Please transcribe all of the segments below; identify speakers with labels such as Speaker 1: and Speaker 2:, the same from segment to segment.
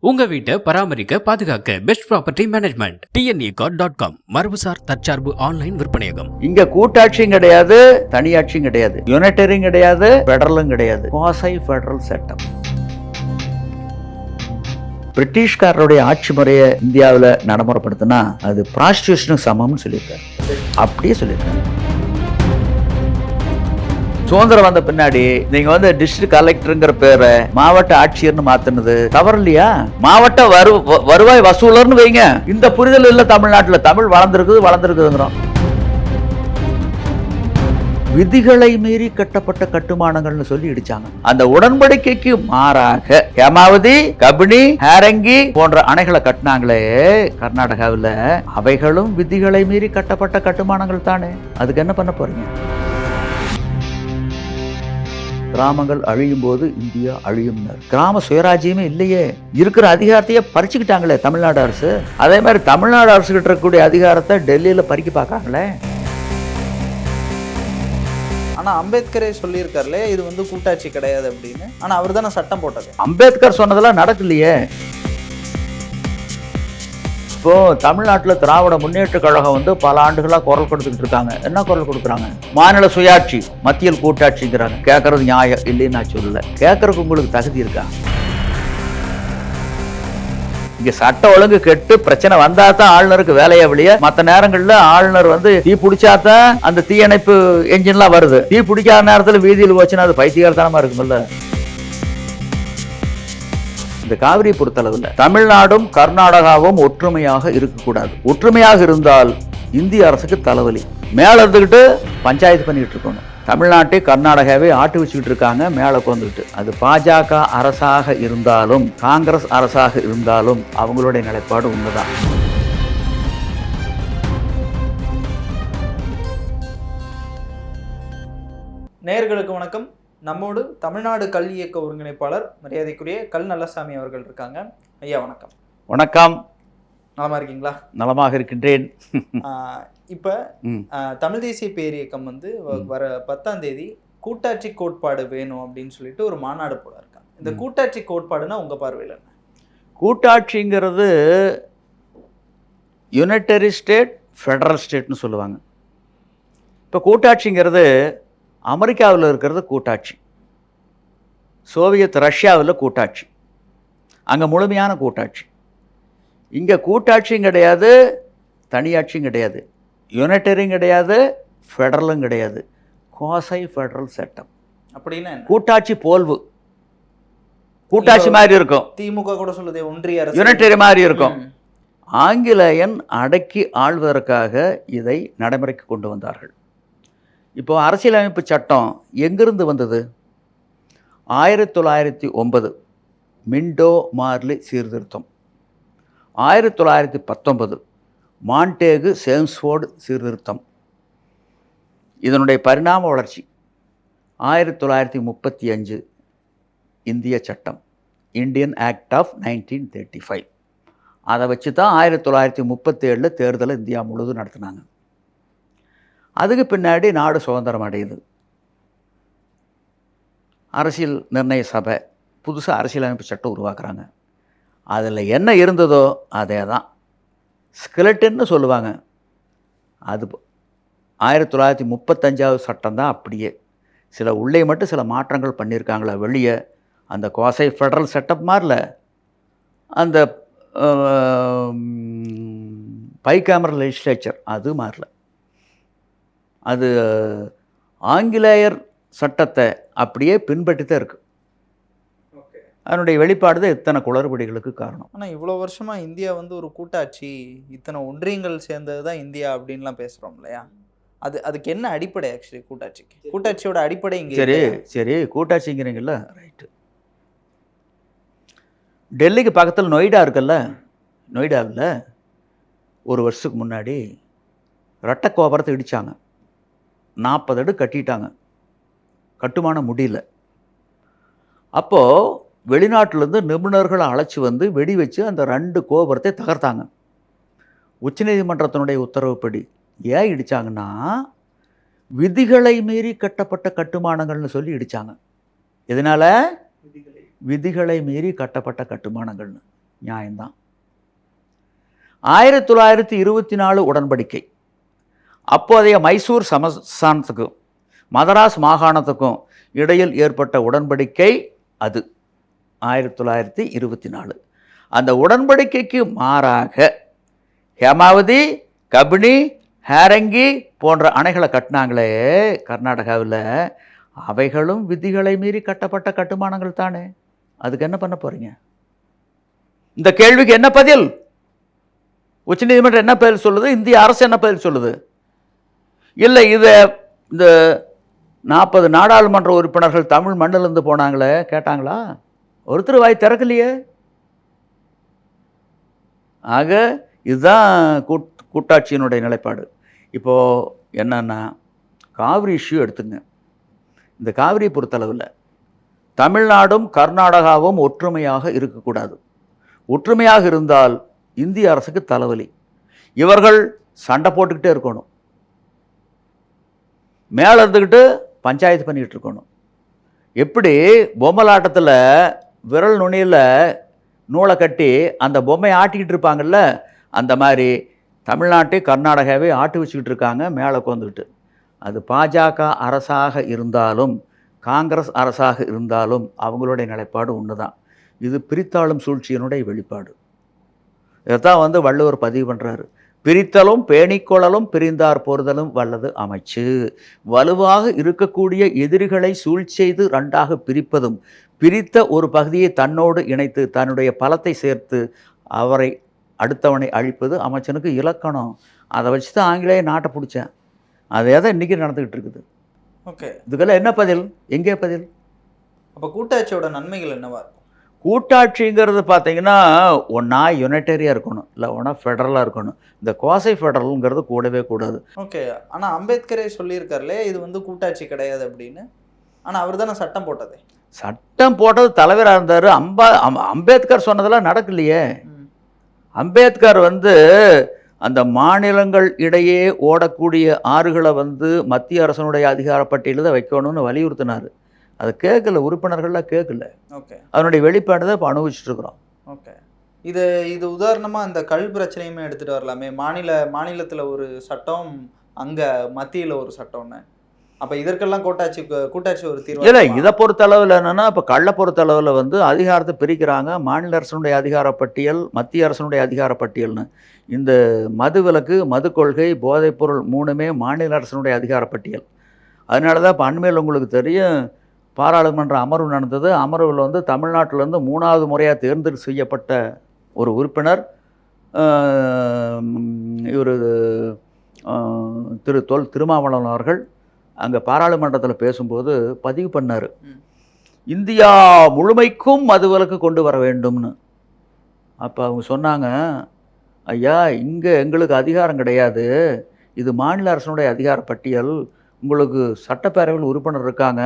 Speaker 1: உங்க வீட்டை பராமரிக்க பாதுகாக்க best property management TNE dot com மரபுசார் தற்சார்பு ஆன்லைன் விற்பனையகம்.
Speaker 2: இங்க கூட்டாட்சியும் கிடையாது தனியாட்சியும் கிடையாது. யுனைடரியும் கிடையாது ஃபெடரலும் கிடையாது. குவாசை ஃபெடரல் சட்டம் பிரிட்டிஷ்காரருடைய ஆட்சி முறையை இந்தியாவில் நடைமுறைப்படுத்தினா அது ப்ராஸ்டியூஷனுக்கு சமம்னு சொல்லியிருக்காரு. அப்படியே சொல்லியிருக்காரு. சுதந்திரம் வந்த பின்னாடி நீங்க வந்து டிஸ்ட்ரிக்ட் கலெக்டருங்கிற பேரை மாவட்ட ஆட்சியர்னு மாத்துனது தவறு இல்லையா? மாவட்ட வரு வ- வருவாய் வசூலர்னு வைங்க. இந்த புரிதல் இல்ல தமிழ்நாட்டுல. தமிழ் வளர்ந்துருக்குது வளர்ந்துருக்குதுங்கிறோம். விதிகளை மீறி கட்டப்பட்ட கட்டுமானங்கள்னு சொல்லி இடிச்சாங்க. அந்த உடன்படிக்கைக்கு மாறாக ஹேமாவதி கபினி ஹேரங்கி போன்ற அணைகளை கட்டினாங்களே கர்நாடகாவில் அவைகளும் விதிகளை மீறி கட்டப்பட்ட கட்டுமானங்கள் தானே. அதுக்கு என்ன பண்ண போறீங்க? கிராமங்கள் அழியும் போது இந்தியா அழியும் கிராம சுயராஜ்யமே இல்லையே. இருக்கிற அதிகாரத்தையே பறிச்சுக்கிட்டாங்களே தமிழ்நாடு அரசு. அதே மாதிரி தமிழ்நாடு அரசு கிட்ட இருக்கக்கூடிய அதிகாரத்தை டெல்லியில பறிக்க பார்க்காங்களே
Speaker 3: ஆனா அம்பேத்கரே சொல்லியிருக்காருலே இது வந்து கூட்டாட்சி கிடையாது அப்படின்னு. ஆனா அவர் தானே சட்டம் போட்டது?
Speaker 2: அம்பேத்கர் சொன்னதெல்லாம் நடக்கலையே. இப்போது தமிழ்நாட்டில் திராவிட முன்னேற்ற கழகம் வந்து பல ஆண்டுகளாக குரல் கொடுத்துக்கிட்டு இருக்காங்க. என்ன குரல் கொடுக்குறாங்க? மாநில சுயாட்சி மத்தியில் கூட்டாட்சிங்கிறாங்க. கேட்கறது நியாயம் இல்லைன்னு நான் சொல்லல. கேட்கறதுக்கு உங்களுக்கு தகுதி இருக்கா? இங்க சட்ட ஒழுங்கு கெட்டு பிரச்சனை வந்தா தான் ஆளுநருக்கு வேலையை வெளிய. மற்ற நேரங்கள்ல ஆளுநர் வந்து தீ பிடிச்சாதான் அந்த தீயணைப்பு என்ஜின்லாம் வருது. தீ பிடிக்காத நேரத்துல வீதியில் போச்சுன்னா அது பைத்தியகாரத்தனமாக இருக்குமில்ல இந்த காவிரியை பொறுத்தளவில் தமிழ்நாடும் கர்நாடகாவும் ஒற்றுமையாக இருக்கக்கூடாது. ஒற்றுமையாக இருந்தால் இந்திய அரசுக்கு தலைவலி. மேல இருந்துக்கிட்டு பஞ்சாயத்து பண்ணிட்டு இருக்கணும். தமிழ்நாட்டை கர்நாடகாவே ஆட்டு வச்சுக்கிட்டு இருக்காங்க மேலே உட்காந்துக்கிட்டு அது பாஜக அரசாக இருந்தாலும் காங்கிரஸ் அரசாக இருந்தாலும் அவங்களுடைய நிலைப்பாடு உண்மைதான்.
Speaker 3: நேர்களுக்கு வணக்கம். நம்மோடு தமிழ்நாடு கல்வி இயக்க ஒருங்கிணைப்பாளர் மரியாதைக்குரிய கல் நல்லசாமி அவர்கள் இருக்காங்க. ஐயா வணக்கம்.
Speaker 2: வணக்கம்.
Speaker 3: நலமா இருக்கீங்களா?
Speaker 2: நலமாக இருக்கின்றேன்.
Speaker 3: இப்ப தமிழ் தேசிய பேரியக்கம் வந்து. வர பத்தாம் தேதி கூட்டாட்சி கோட்பாடு வேணும் அப்படின்னு சொல்லிட்டு ஒரு மாநாடு போட இருக்காங்க இந்த. கூட்டாட்சி கோட்பாடுனா உங்க பார்வையில் என்ன?
Speaker 2: கூட்டாட்சிங்கிறது யுனைட்டரி ஸ்டேட் ஃபெடரல் ஸ்டேட்னு சொல்லுவாங்க. இப்போ கூட்டாட்சிங்கிறது அமெரிக்காவில் இருக்கிறது கூட்டாட்சி. சோவியத் ரஷ்யாவில் கூட்டாட்சி. அங்கே முழுமையான கூட்டாட்சி. இங்கே கூட்டாட்சியும் கிடையாது தனியாட்சியும் கிடையாது. யுனைட்டரியும் கிடையாது ஃபெடரலும் கிடையாது. குவாசை ஃபெடரல் செட்டப்
Speaker 3: அப்படின்னா
Speaker 2: கூட்டாட்சி போல்வு. கூட்டாட்சி மாதிரி இருக்கும்.
Speaker 3: திமுக கூட சொல்லுதே ஒன்றிய அரசு.
Speaker 2: யுனைட்டரி மாதிரி இருக்கும். ஆங்கிலேயன் அடக்கி ஆள்வதற்காக இதை நடைமுறைக்கு கொண்டு வந்தார்கள். இப்போ அரசியலமைப்பு சட்டம் எங்கிருந்து வந்தது? ஆயிரத்தி தொள்ளாயிரத்தி ஒன்பது. மின்டோ மார்லி சீர்திருத்தம். ஆயிரத்தி தொள்ளாயிரத்தி பத்தொன்பது. மான்டேகு சேம்ஸ்ஃபோர்டு சீர்திருத்தம். இதனுடைய பரிணாம வளர்ச்சி ஆயிரத்தி தொள்ளாயிரத்தி முப்பத்தி அஞ்சு. இந்திய சட்டம். Indian act of nineteen thirty five. அதை வச்சு தான் ஆயிரத்தி தொள்ளாயிரத்தி முப்பத்தேழில் தேர்தலை இந்தியா முழுவதும் நடத்தினாங்க. அதுக்கு பின்னாடி நாடு சுதந்திரம் அடையுது. அரசியல் நிர்ணய சபை புதுசாக அரசியலமைப்பு சட்டம் உருவாக்குறாங்க. அதில் என்ன இருந்ததோ அதே தான் ஸ்கெலட்டின்னு சொல்லுவாங்க. அது ஆயிரத்தி தொள்ளாயிரத்தி முப்பத்தஞ்சாவது சட்டம் தான் அப்படியே. சில உள்ளே மட்டும் சில மாற்றங்கள் பண்ணியிருக்காங்களா வெளியே. அந்த கோசை ஃபெடரல் செட்டப் மாதிரில அந்த பை கேமரா லெஜிஸ்லேச்சர் அது மாறல. அது ஆங்கிலேயர் சட்டத்தை அப்படியே பின்பற்றி தான் இருக்கு அதனுடைய வெளிப்பாடு தான் இத்தனை குளறுபடிகளுக்கு காரணம்.
Speaker 3: ஆனா இவ்வளவு வருஷமா இந்தியா வந்து ஒரு கூட்டாட்சி இத்தனை ஒன்றியங்கள் சேர்ந்தது தான் இந்தியா அப்படின்லாம் பேசுறோம் இல்லையா? அது அதுக்கு என்ன அடிப்படை ஆக்சுவலி கூட்டாட்சிக்கு? கூட்டாட்சியோட அடிப்படை இங்க
Speaker 2: சரி? சரி கூட்டாட்சிங்கிறீங்கல்ல? ரைட்டு டெல்லிக்கு பக்கத்தில் நொய்டா இருக்குல்ல? நொய்டாவில் ஒரு வருஷத்துக்கு முன்னாடி ரெட்டை கோபுரத்தை இடித்தாங்க நாற்பது அடு கட்டிட்டாங்க. கட்டுமானம் முடியல. அப்போது வெளிநாட்டிலேருந்து நிபுணர்களை அழைச்சி வந்து வெடி வச்சு அந்த ரெண்டு கோபுரத்தை தகர்த்தாங்க. உச்சநீதிமன்றத்தினுடைய உத்தரவுப்படி ஏன் இடித்தாங்கன்னா விதிகளை மீறி கட்டப்பட்ட கட்டுமானங்கள்னு சொல்லி இடிச்சாங்க. இதனால் விதிகளை மீறி கட்டப்பட்ட கட்டுமானங்கள்னு. நியாயம்தான். ஆயிரத்தி தொள்ளாயிரத்தி இருபத்தி நாலு உடன்படிக்கை. அப்போதைய மைசூர் சமஸ்தானத்துக்கும் மதராஸ் மாகாணத்துக்கும் இடையில் ஏற்பட்ட உடன்படிக்கை அது. ஆயிரத்தி தொள்ளாயிரத்தி இருபத்தி நாலு. அந்த உடன்படிக்கைக்கு மாறாக ஹேமாவதி கபினி ஹேரங்கி போன்ற அணைகளை கட்டினாங்களே கர்நாடகாவில். அவைகளும் விதிகளை மீறி கட்டப்பட்ட கட்டுமானங்கள் தானே. அதுக்கு என்ன பண்ண போகிறீங்க இந்த கேள்விக்கு என்ன பதில்? உச்சநீதிமன்றம் என்ன பதில் சொல்லுது? இந்திய அரசு என்ன பதில் சொல்லுது? இல்லை இதை இந்த நாற்பது நாடாளுமன்ற உறுப்பினர்கள் தமிழ் மண்ணிலிருந்து போனாங்களே கேட்டாங்களா? ஒருத்தர் வாய் திறக்கலையே. ஆக இதுதான் கூட் கூட்டாட்சியினுடைய நிலைப்பாடு. இப்போது என்னென்னா காவிரி இஷ்யூ எடுத்துங்க. இந்த காவிரியை பொறுத்தளவில் தமிழ்நாடும் கர்நாடகாவும் ஒற்றுமையாக இருக்கக்கூடாது. ஒற்றுமையாக இருந்தால் இந்திய அரசுக்கு தலைவலி. இவர்கள் சண்டை போட்டுக்கிட்டே இருக்கணும். மேலே இருந்துக்கிட்டு பஞ்சாயத்து பண்ணிக்கிட்டு இருக்கணும் எப்படி பொம்மலாட்டத்தில் விரல் நுனியில் நூலை கட்டி அந்த பொம்மையை ஆட்டிக்கிட்டு இருப்பாங்கல்ல அந்த மாதிரி தமிழ்நாட்டை கர்நாடகாவே ஆட்டி வச்சுக்கிட்டு இருக்காங்க மேலே உட்காந்துக்கிட்டு. அது பாஜக அரசாக இருந்தாலும் காங்கிரஸ் அரசாக இருந்தாலும் அவங்களுடைய நிலைப்பாடு ஒன்று தான் இது பிரித்தாளும் சூழ்ச்சியினுடைய வெளிப்பாடு. இதைத்தான் வந்து வள்ளுவர் பதிவு பண்ணுறாரு பிரித்தலும் பேணிக்கொள்ளலும் பிரிந்தார் போறுதலும் வல்லது அமைச்சு. வலுவாக இருக்கக்கூடிய எதிரிகளை சூழ் செய்து ரெண்டாக பிரிப்பதும் பிரித்த ஒரு பகுதியை தன்னோடு இணைத்து தன்னுடைய பலத்தை சேர்த்து அவரை அடுத்தவனை அழிப்பது அமைச்சனுக்கு இலக்கணம். அதை வச்சு தான் ஆங்கிலேய நாட்டை பிடிச்சேன். அதே தான் இன்றைக்கி நடந்துக்கிட்டு இருக்குது.
Speaker 3: ஓகே.
Speaker 2: இதுக்கெல்லாம் என்ன பதில்? எங்கே பதில்?
Speaker 3: அப்போ கூட்டாட்சியோட நன்மைகள் என்னவா இருக்கும்?
Speaker 2: கூட்டாட்சிங்கிறது பார்த்தீங்கன்னா ஒன்றா யுனைட்டரியாக இருக்கணும். இல்லை ஒன்றா ஃபெடரலாக இருக்கணும். இந்த குவாசை ஃபெடரலுங்கிறது கூடவே கூடாது.
Speaker 3: ஓகே. ஆனால் அம்பேத்கரே சொல்லியிருக்காருலே இது வந்து கூட்டாட்சி கிடையாது அப்படின்னு? ஆனால் அவர் தானே சட்டம் போட்டதே.
Speaker 2: சட்டம் போட்டது தலைவராக இருந்தார். அம்பா அம்- அம்பேத்கர் சொன்னதெல்லாம் நடக்கலையே. அம்பேத்கர் வந்து அந்த மாநிலங்கள் இடையே ஓடக்கூடிய ஆறுகளை வந்து மத்திய அரசனுடைய அதிகார பட்டியலில் தான் வைக்கணும்னு வலியுறுத்தினார். அது கேட்கல உறுப்பினர்கள்லாம் கேட்கல
Speaker 3: ஓகே.
Speaker 2: அதனுடைய வெளிப்பாடு தான் இப்போ அனுபவிச்சுட்டு இருக்கிறோம்
Speaker 3: ஓகே. இது இது உதாரணமாக இந்த கல் பிரச்சனையுமே எடுத்துகிட்டு வரலாமே. மாநில மாநிலத்தில் ஒரு சட்டம் அங்கே மத்தியில் ஒரு சட்டம்னு அப்போ இதற்கெல்லாம் கூட்டாட்சி கூட்டாட்சி ஒரு தீர்வு
Speaker 2: இல்லை இதை பொறுத்தளவில் என்னென்னா இப்போ கள்ள பொறுத்தளவில் வந்து அதிகாரத்தை பிரிக்கிறாங்க. மாநில அரசனுடைய அதிகார பட்டியல் மத்திய அரசனுடைய அதிகார பட்டியல்னு. இந்த மது விலக்கு மது கொள்கை போதைப்பொருள் மூணுமே மாநில அரசனுடைய அதிகார பட்டியல். அதனால தான் இப்போ அண்மையில் உங்களுக்கு தெரியும் பாராளுமன்ற அமர்வு நடந்தது. அமர்வில் வந்து தமிழ்நாட்டிலேருந்து மூணாவது முறையாக தேர்ந்தெடு செய்யப்பட்ட ஒரு உறுப்பினர் இவர் திரு தொல் திருமாவளவன் அவர்கள். அங்கே பாராளுமன்றத்தில் பேசும்போது பதிவு பண்ணார். இந்தியா முழுமைக்கும் மதுவிலக்கு கொண்டு வர வேண்டும்னு. அப்போ அவங்க சொன்னாங்க ஐயா இங்கே எங்களுக்கு அதிகாரம் கிடையாது. இது மாநில அரசனுடைய அதிகார பட்டியல். உங்களுக்கு சட்டப்பேரவையில் உறுப்பினர் இருக்காங்க.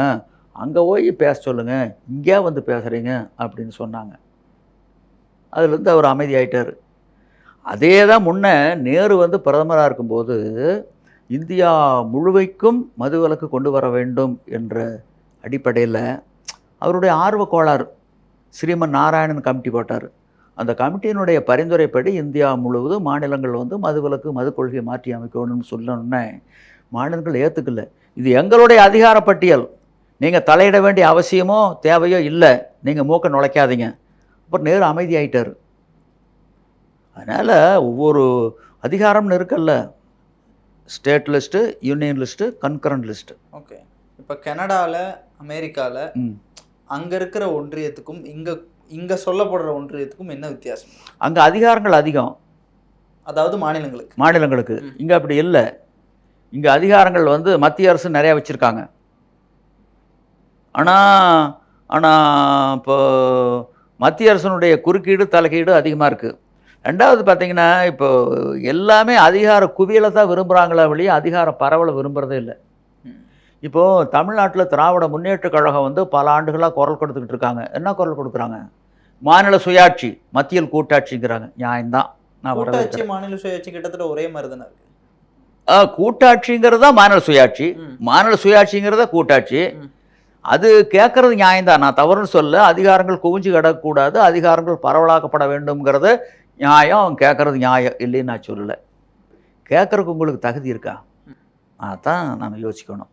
Speaker 2: அங்கே போய் பேச சொல்லுங்கள் இங்கே வந்து பேசுகிறீங்க அப்படின்னு சொன்னாங்க. அதுலேருந்து அவர் அமைதியாயிட்டார். அதே தான் முன்ன நேரு வந்து பிரதமராக இருக்கும்போது இந்தியா முழுமைக்கும் மதுவிலக்கு கொண்டு வர வேண்டும் என்ற அடிப்படையில் அவருடைய ஆர்வ கோளாறு ஸ்ரீமன் நாராயணன் கமிட்டி போட்டார். அந்த கமிட்டியினுடைய பரிந்துரைப்படி இந்தியா முழுவதும் மாநிலங்கள் வந்து மதுவிலக்கு மது கொள்கையை மாற்றி அமைக்கணும்னு சொல்லணுன்னே மாநிலங்கள் ஏற்றுக்கல இது எங்களுடைய அதிகார பட்டியல். நீங்கள் தலையிட வேண்டிய அவசியமோ தேவையோ இல்லை. நீங்கள் மூக்க நுழைக்காதீங்க. அப்புறம் நேரு அமைதியாயிட்டார். அதனால் ஒவ்வொரு அதிகாரம்னு இருக்கல்ல. State list union list concurrent list.
Speaker 3: Okay. இப்போ கனடாவில் அமெரிக்காவில்
Speaker 2: ம்.
Speaker 3: அங்கே இருக்கிற ஒன்றியத்துக்கும் இங்கே இங்கே சொல்லப்படுற ஒன்றியத்துக்கும் என்ன வித்தியாசம்?
Speaker 2: அங்கே அதிகாரங்கள் அதிகம்.
Speaker 3: அதாவது மாநிலங்களுக்கு.
Speaker 2: மாநிலங்களுக்கு. இங்கே அப்படி இல்லை. இங்கே அதிகாரங்கள் வந்து மத்திய அரசு நிறையா வச்சுருக்காங்க. ஆனால் ஆனால் இப்போ மத்திய அரசனுடைய குறுக்கீடு தலைக்கீடு அதிகமாக இருக்குது ரெண்டாவது பார்த்தீங்கன்னா இப்போ எல்லாமே அதிகார குவியலை தான் விரும்புகிறாங்களே வழியே அதிகார பரவலை விரும்புகிறதே இல்லை. இப்போது தமிழ்நாட்டில் திராவிட முன்னேற்றக் கழகம் வந்து பல ஆண்டுகளாக குரல் கொடுத்துக்கிட்டு இருக்காங்க. என்ன குரல் கொடுக்குறாங்க? மாநில சுயாட்சி மத்தியில் கூட்டாட்சிங்கிறாங்க. நியாயம்தான். நான்
Speaker 3: கூட்டாட்சி
Speaker 2: வரவேற்கிறேன்
Speaker 3: மாநில சுயாட்சி கிட்டத்தட்ட ஒரே மாதிரி தானே இருக்கு
Speaker 2: கூட்டாட்சிங்கிறது தான் மாநில சுயாட்சி. மாநில சுயாட்சிங்கிறத கூட்டாட்சி. அது கேட்குறது நியாயம்தான். நான் தவறுன்னு சொல்ல அதிகாரங்கள் குவிஞ்சு கிடக்கூடாது அதிகாரங்கள் பரவலாக்கப்பட வேண்டும்ங்கிறது நியாயம். கேட்குறது நியாயம் இல்லைன்னு நான் சொல்லலை. கேட்கறதுக்கு உங்களுக்கு தகுதி இருக்கா? அதான் நம்ம யோசிக்கணும்.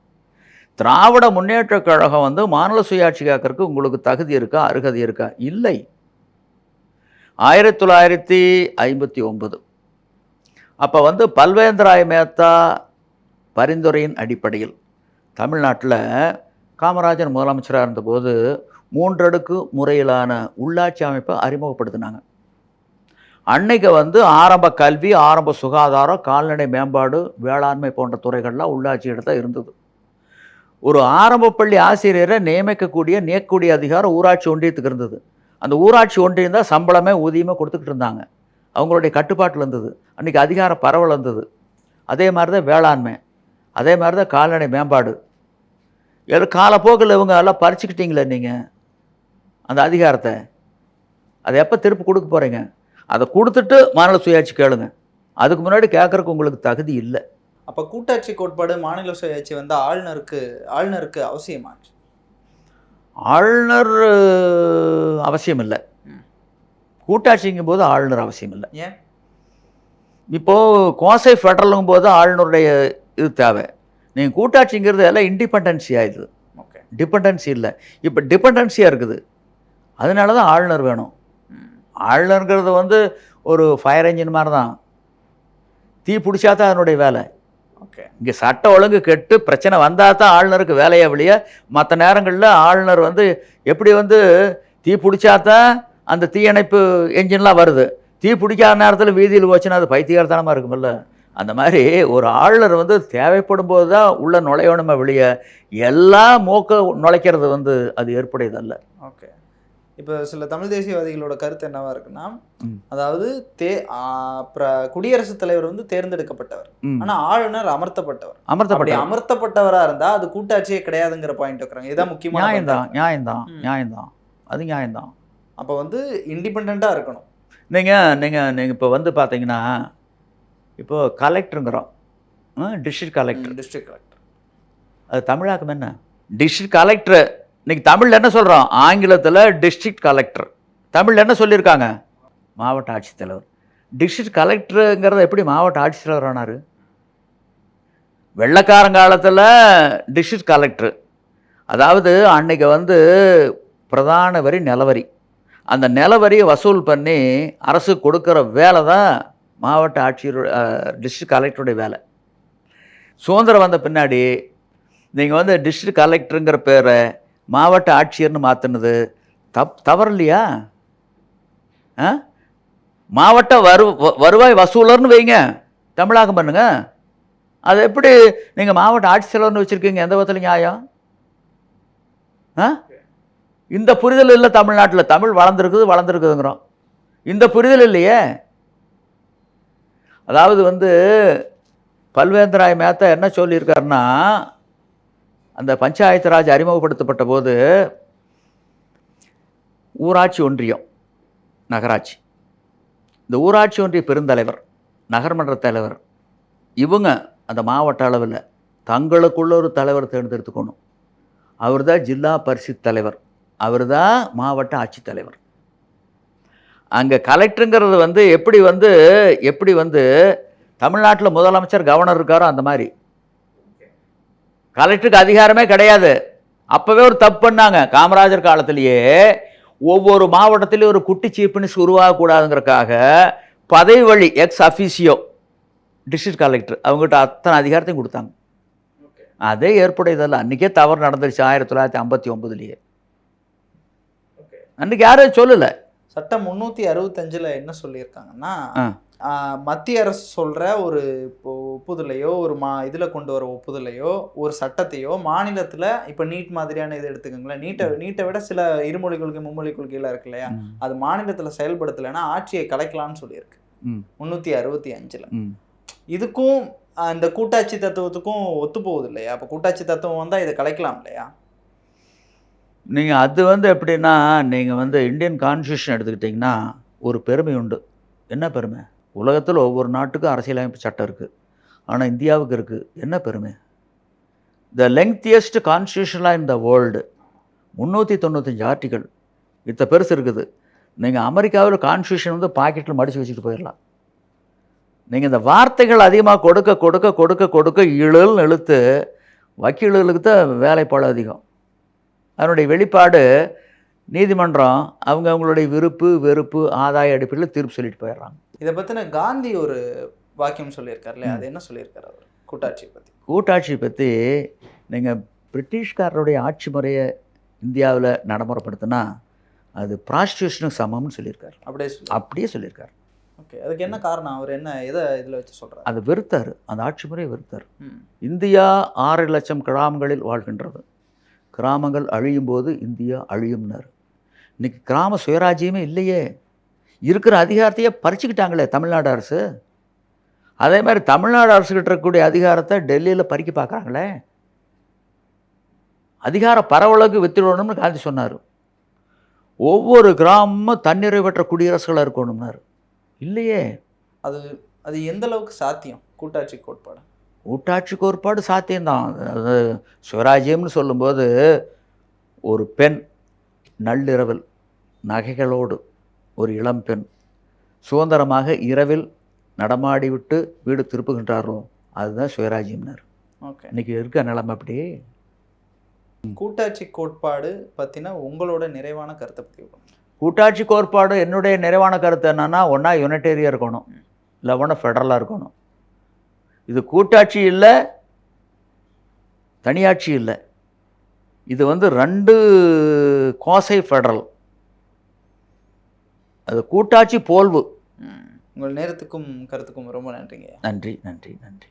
Speaker 2: திராவிட முன்னேற்றக் கழகம் வந்து மாநில சுயாட்சி கேட்கறதுக்கு உங்களுக்கு தகுதி இருக்கா? அருகதை இருக்கா? இல்லை. ஆயிரத்தி தொள்ளாயிரத்தி ஐம்பத்தி ஒன்பது. அப்போ வந்து பல்வேந்திராய மேத்தா பரிந்துரையின் அடிப்படையில் தமிழ்நாட்டில் காமராஜர் முதலமைச்சராக இருந்தபோது மூன்றடுக்கு முறையிலான உள்ளாட்சி அமைப்பை அறிமுகப்படுத்தினாங்க. அன்னைக்கு வந்து ஆரம்ப கல்வி ஆரம்ப சுகாதாரம் கால்நடை மேம்பாடு வேளாண்மை போன்ற துறைகள்லாம் உள்ளாட்சி இடத்த இருந்தது. ஒரு ஆரம்ப பள்ளி ஆசிரியரை நியமிக்கக்கூடிய நியக்கக்கூடிய அதிகாரம் ஊராட்சி ஒன்றியத்துக்கு இருந்தது. அந்த ஊராட்சி ஒன்றியம் தான் சம்பளமே ஊதியமே கொடுத்துக்கிட்டு இருந்தாங்க. அவங்களுடைய கட்டுப்பாட்டில் இருந்தது. அன்றைக்கி அதிகார பரவல் இருந்தது அதே மாதிரி தான் வேளாண்மை அதே மாதிரி தான் கால்நடை மேம்பாடு எது காலப்போக்கில் இவங்க எல்லாம் பறிச்சுக்கிட்டீங்களே நீங்கள் அந்த அதிகாரத்தை. அதை எப்போ திருப்பி கொடுக்க போகிறீங்க அதை கொடுத்துட்டு மாநில சுயாட்சி கேளுங்க. அதுக்கு முன்னாடி கேட்குறக்கு உங்களுக்கு தகுதி இல்லை.
Speaker 3: அப்ப கூட்டாட்சி கோட்பாடு மாநில சுயாட்சி வந்து ஆளுநருக்கு ஆளுநருக்கு அவசியமாச்சு?
Speaker 2: ஆளுநர் அவசியம் இல்லை. கூட்டாட்சிங்கும் போது ஆளுநர் அவசியம் இல்லை.
Speaker 3: ஏன்?
Speaker 2: இப்போது கோசை ஃபெடரலுங்கும் போது ஆளுநருடைய இது தேவை. நீங்கள் கூட்டாட்சிங்கிறது எல்லாம் இண்டிபெண்டன்சி ஆயிடுது
Speaker 3: ஓகே
Speaker 2: டிபெண்டன்சி இல்லை. இப்போ டிபெண்டன்சியாக இருக்குது. அதனால தான் ஆளுநர் வேணும். ஆளுநருங்கிறது வந்து ஒரு ஃபயர் என்ஜின் மாதிரி தான். தீ பிடிச்சா தான் அதனுடைய வேலை.
Speaker 3: ஓகே
Speaker 2: இங்கே சட்ட ஒழுங்கு கெட்டு பிரச்சனை வந்தால் தான் ஆளுநருக்கு வேலையை வெளிய மற்ற நேரங்களில் ஆளுநர் வந்து எப்படி வந்து தீ பிடிச்சா தான் அந்த தீயணைப்பு என்ஜின்லாம் வருது. தீ பிடிக்காத நேரத்தில் வீதியில் போச்சுன்னா அது பைத்தியகாரத்தனமாக இருக்குமில்ல. அந்த மாதிரி ஒரு ஆளுநர் வந்து தேவைப்படும் போது தான் உள்ள நுழையணுமே வெளியே. எல்லா மூக்க நுழைக்கிறது வந்து அது ஏற்புடையதல்ல.
Speaker 3: ஓகே. இப்போ சில தமிழ் தேசியவாதிகளோட கருத்து என்னவா இருக்குன்னா. அதாவது தே குடியரசுத் தலைவர் வந்து தேர்ந்தெடுக்கப்பட்டவர். ஆனா ஆளுநர் அமர்த்தப்பட்டவர்.
Speaker 2: அமர்த்தப்பட்ட
Speaker 3: அமர்த்தப்பட்டவரா இருந்தா அது கூட்டாட்சியே கிடையாதுங்கிற பாயிண்ட் வைக்கிறாங்க. இதான் முக்கியமான.
Speaker 2: நியாயம்தான் நியாயம்தான். நியாயம்தான். அது நியாயம்தான்.
Speaker 3: அப்ப வந்து இண்டிபெண்டா இருக்கணும்.
Speaker 2: நீங்கள் நீங்கள் நீங்கள் இப்போ வந்து பார்த்தீங்கன்னா இப்போ கலெக்டருங்கிறோம் டிஸ்ட்ரிக்ட் கலெக்டர்
Speaker 3: டிஸ்ட்ரிக்ட் கலெக்டர்
Speaker 2: அது தமிழாக்கம் என்ன? டிஸ்ட்ரிக்ட் கலெக்டர் இன்னைக்கு தமிழில் என்ன சொல்கிறோம் ஆங்கிலத்தில் டிஸ்ட்ரிக்ட் கலெக்டர் தமிழில் என்ன சொல்லியிருக்காங்க? மாவட்ட ஆட்சித்தலைவர். டிஸ்ட்ரிக்ட் கலெக்டருங்கிறத எப்படி மாவட்ட ஆட்சித்தலைவர் ஆனார்? வெள்ளக்காரங்காலத்தில் டிஸ்ட்ரிக்ட் கலெக்டர் அதாவது அன்னைக்கு வந்து பிரதான வரி நிலவரி. அந்த நிலவரியை வசூல் பண்ணி அரசு கொடுக்குற வேலை தான் மாவட்ட ஆட்சியர் டிஸ்ட்ரிக்ட் கலெக்டருடைய வேலை. சுதந்திரம் வந்த பின்னாடி நீங்கள் வந்து டிஸ்ட்ரிக்ட் கலெக்டருங்கிற பேரை மாவட்ட ஆட்சியர்னு மாற்றினது தப் தவறு இல்லையா ஆ மாவட்ட வரு வ- வருவாய் வசூலர்னு வைங்க. தமிழாக்கம் பண்ணுங்க. அது எப்படி நீங்கள் மாவட்ட ஆட்சித்தலைவர்னு வச்சுருக்கீங்க? எந்த விதத்தில் நியாயம்? ஆ இந்த புரிதல் இல்லை தமிழ்நாட்டில். தமிழ் வளர்ந்துருக்குது வளர்ந்துருக்குதுங்கிறோம். இந்த புரிதல் இல்லையே? அதாவது வந்து பல்வேந்திராய் மேத்தா என்ன சொல்லியிருக்காருன்னா அந்த பஞ்சாயத்து ராஜ் அறிமுகப்படுத்தப்பட்ட போது ஊராட்சி ஒன்றியம் நகராட்சி. இந்த ஊராட்சி ஒன்றிய பெருந்தலைவர் நகர்மன்ற தலைவர் இவங்க அந்த மாவட்ட அளவில் தங்களுக்குள்ள ஒரு தலைவர் தேர்ந்தெடுத்துக்கணும். அவர் தான் ஜில்லா பரிசு தலைவர். அவர் தான் மாவட்ட ஆட்சித்தலைவர் அங்கே கலெக்டருங்கிறது வந்து எப்படி வந்து எப்படி வந்து தமிழ்நாட்டில் முதலமைச்சர் கவர்னர் இருக்காரோ அந்த மாதிரி. கலெக்டருக்கு அதிகாரமே கிடையாது. அப்போவே ஒரு தப்பு பண்ணாங்க. காமராஜர் காலத்திலேயே ஒவ்வொரு மாவட்டத்திலையும் ஒரு குட்டி சீஃப் மினிஸ்டர் உருவாகக்கூடாதுங்கிறக்காக பதவி வழி எக்ஸ் அஃபீஷியோ டிஸ்ட்ரிக்ட் கலெக்டர் அவங்ககிட்ட அத்தனை அதிகாரத்தையும் கொடுத்தாங்க. அதே ஏற்புடையதல்ல அன்றைக்கே தவறு நடந்துருச்சு ஆயிரத்தி தொள்ளாயிரத்தி ஐம்பத்தி ஒம்பதுலேயே அன்றைக்கி யாரும் சொல்லலை.
Speaker 3: சட்டம் முன்னூத்தி அறுபத்தஞ்சுல என்ன சொல்லியிருக்காங்கன்னா மத்திய அரசு சொல்ற ஒரு இப்போ ஒப்புதலையோ ஒரு மா இதுல கொண்டு வர ஒப்புதலையோ ஒரு சட்டத்தையோ மாநிலத்துல இப்ப நீட் மாதிரியான இது எடுத்துக்கோங்களேன். நீட்டை நீட்டை விட சில இருமொழி கொள்கை மும்மொழி கொள்கைலாம் இருக்கு இல்லையா? அது மாநிலத்துல செயல்படுத்தலைன்னா ஆட்சியை கலைக்கலாம்னு சொல்லியிருக்கு. முன்னூத்தி அறுபத்தி அஞ்சுல. இதுக்கும் ஆ, இந்த கூட்டாட்சி தத்துவத்துக்கும் ஒத்து போகுது இல்லையா? அப்ப கூட்டாட்சி தத்துவம் வந்தா இதை கலைக்கலாம் இல்லையா?
Speaker 2: நீங்கள் அது வந்து எப்படின்னா நீங்கள் வந்து இந்தியன் கான்ஸ்டியூஷன் எடுத்துக்கிட்டிங்கன்னா ஒரு பெருமை உண்டு. என்ன பெருமை? உலகத்தில் ஒவ்வொரு நாட்டுக்கும் அரசியலமைப்பு சட்டம் இருக்குது ஆனால் இந்தியாவுக்கு இருக்குது என்ன பெருமை? த லெங்க்தியஸ்ட் கான்ஸ்டியூஷனாக இன் த வேர்ல்டு முந்நூற்றி தொண்ணூத்தஞ்சு ஆர்டிகள் இத்த பெருசு இருக்குது. நீங்கள் அமெரிக்காவில் கான்ஸ்டியூஷன் வந்து பாக்கெட்டில் மடித்து வச்சுட்டு போயிடலாம் நீங்கள் இந்த வார்த்தைகள் அதிகமாக கொடுக்க கொடுக்க கொடுக்க கொடுக்க இழுன்னு இழுத்து வக்கீல்களுக்கு தான் வேலைப்பாடு அதிகம். அதனுடைய வெளிப்பாடு நீதிமன்றம் அவங்க அவங்களுடைய விருப்பு வெறுப்பு ஆதாய அடிப்படையில் தீர்ப்பு சொல்லிட்டு போயிடுறாங்க.
Speaker 3: இதை பத்தின காந்தி ஒரு வாக்கியம் சொல்லியிருக்காரு இல்லையா? அது என்ன சொல்லியிருக்காரு அவர்? கூட்டாட்சியை பத்தி.
Speaker 2: கூட்டாட்சி பற்றி நீங்கள் பிரிட்டிஷ்காரருடைய ஆட்சி முறையை இந்தியாவில் நடைமுறைப்படுத்தினா அது ப்ராஸ்டியூஷனுக்கு சமம்னு சொல்லியிருக்காரு.
Speaker 3: அப்படியே
Speaker 2: அப்படியே சொல்லியிருக்காரு.
Speaker 3: ஓகே அதுக்கு என்ன காரணம்? அவர் என்ன எதை இதுல வச்சு சொல்றாரு?
Speaker 2: அதை வெறுத்தார். அந்த ஆட்சி முறையை வெறுத்தார். இந்தியா ஆறு லட்சம் கிராமங்களில் வாழ்கின்றது. கிராமங்கள் அழியும் போது இந்தியா அழியும்னார். இன்றைக்கி கிராம சுயராஜ்யமே இல்லையே. இருக்கிற அதிகாரத்தையே பறிச்சுக்கிட்டாங்களே தமிழ்நாடு அரசு. அதே மாதிரி தமிழ்நாடு அரசுகிட்ட இருக்கக்கூடிய அதிகாரத்தை டெல்லியில் பறிக்க பார்க்குறாங்களே. அதிகார பரவலுக்கு வித்துடணும்னு காந்தி சொன்னார். ஒவ்வொரு கிராமமும் தன்னிறை பெற்ற குடியரசுகளாக இருக்கணும்னாரு. இல்லையே.
Speaker 3: அது அது எந்த அளவுக்கு சாத்தியம்? கூட்டாட்சி கோட்பாடு.
Speaker 2: கூட்டாட்சி கோட்பாடு சாத்தியம்தான். அது சுவராஜ்யம்னு சொல்லும்போது ஒரு பெண் நள்ளிரவில் நகைகளோடு ஒரு இளம் பெண் சுதந்திரமாக இரவில் நடமாடி விட்டு வீடு திருப்புகின்றாரோ அதுதான் சுயராஜ்யம்னார்
Speaker 3: ஓகே.
Speaker 2: இன்னைக்கு இருக்க நிலைமை அப்படி.
Speaker 3: கூட்டாட்சி கோட்பாடு பத்தின உங்களோட நிறைவான கருத்தை சொல்லுங்க.
Speaker 2: கூட்டாட்சி கோட்பாடு என்னுடைய நிறைவான கருத்து என்னன்னா ஒன்றா யுனைடேரியா இருக்கணும். இல்லை ஒன்றா ஃபெடரலாக இருக்கணும். இது கூட்டாட்சி இல்லை தனியாட்சி இல்லை. இது வந்து ரெண்டு கோசை ஃபெடரல் அது கூட்டாட்சி போல்வு.
Speaker 3: உங்கள் நேரத்துக்கும் கருத்துக்கும் ரொம்ப நன்றிங்க.
Speaker 2: நன்றி நன்றி நன்றி.